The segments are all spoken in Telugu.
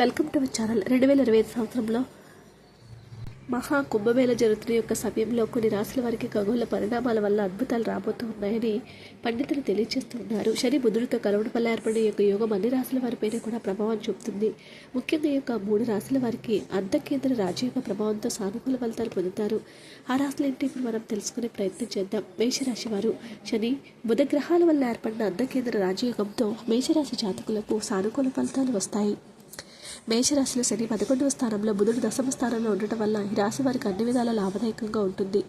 వెల్కమ్ టు అవర్ ఛానల్ రెండు వేల ఇరవై ఐదు సంవత్సరంలో మహా కుంభమేళ జరుగుతున్న యొక్క సమయంలో కొన్ని రాశుల వారికి ఖగోళ పరిణామాల వల్ల అద్భుతాలు రాబోతూ ఉన్నాయని పండితులు తెలియజేస్తున్నారు శని బుధుడితో కలవడం వల్ల ఏర్పడే యొక్క యోగం అన్ని రాశుల వారిపైన కూడా ప్రభావం చూపుతుంది. ముఖ్యంగా యొక్క మూడు రాశుల వారికి అర్ధకేంద్ర రాజయోగ ప్రభావంతో సానుకూల ఫలితాలు పొందుతారు. ఆ రాశులు ఏంటి? ఇప్పుడు మనం తెలుసుకునే ప్రయత్నం చేద్దాం. మేషరాశి వారు శని బుధ గ్రహాల వల్ల ఏర్పడిన అర్ధకేంద్ర రాజయోగంతో మేషరాశి జాతకులకు సానుకూల ఫలితాలు వస్తాయి. మేషరాశిలో శని పదకొండవ స్థానంలో బుధుడు దశమ స్థానంలో ఉండటం వల్ల ఈ రాశి వారికి అన్ని విధాల లాభదాయకంగా ఉంటుంది.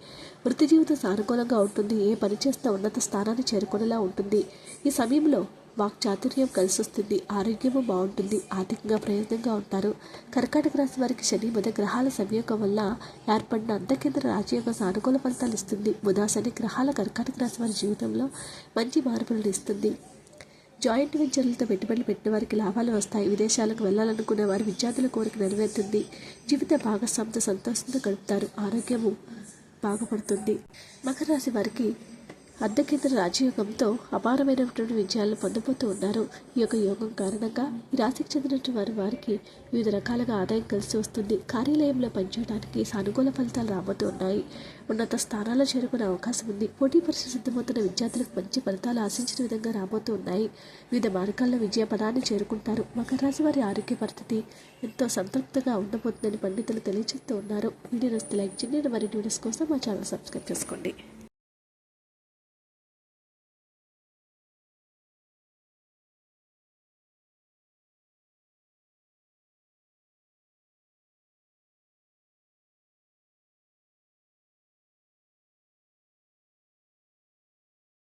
వృత్తి జీవితం సానుకూలంగా ఉంటుంది. ఏ పని చేస్తే ఉన్నత స్థానాన్ని చేరుకునేలా ఉంటుంది. ఈ సమయంలో వాక్ చాతుర్యం కలిసి వస్తుంది. ఆరోగ్యము బాగుంటుంది. ఆర్థికంగా ప్రయోజనంగా ఉంటారు. కర్కాటక రాశి వారికి శని బుధ గ్రహాల సంయోగం వల్ల ఏర్పడిన అంతకేంద్ర రాజయోగ సానుకూల ఫలితాలు ఇస్తుంది. బుధ శని గ్రహాల కర్కాటక రాశి వారి జీవితంలో మంచి మార్పులను ఇస్తుంది. జాయింట్ వెంచర్లతో పెట్టుబడులు పెట్టిన వారికి లాభాలు వస్తాయి. విదేశాలకు వెళ్ళాలనుకునే వారి విద్యార్థుల కోరిక నెరవేరుతుంది. జీవిత భాగస్వామితో సంతోషంతో గడుపుతారు. ఆరోగ్యము బాగుపడుతుంది. మకర రాశి వారికి అర్ధకేంద్ర రాజయోగంతో అపారమైనటువంటి విజయాలను పొందబోతూ ఉన్నారు. ఈ యొక్క యోగం కారణంగా ఈ రాశికి చెందినటువంటి వారి వారికి వివిధ రకాలుగా ఆదాయం కలిసి వస్తుంది. కార్యాలయంలో పనిచేయడానికి సానుకూల ఫలితాలు రాబోతూ ఉన్నాయి. ఉన్నత స్థానాల్లో చేరుకునే అవకాశం ఉంది. పోటీ పరీక్ష సిద్ధమవుతున్న విద్యార్థులకు మంచి ఫలితాలు ఆశించిన విధంగా రాబోతూ ఉన్నాయి. వివిధ మార్గాల్లో విజయ పదాన్ని చేరుకుంటారు. మకర రాశి వారి ఆరోగ్య పరిస్థితి ఎంతో సంతృప్తిగా ఉండబోతుందని పండితులు తెలియజేస్తూ ఉన్నారు. వీడియో నస్తే లైక్ చేయండి. మరిన్ని వీడియోస్ కోసం మా ఛానల్ సబ్స్క్రైబ్ చేసుకోండి.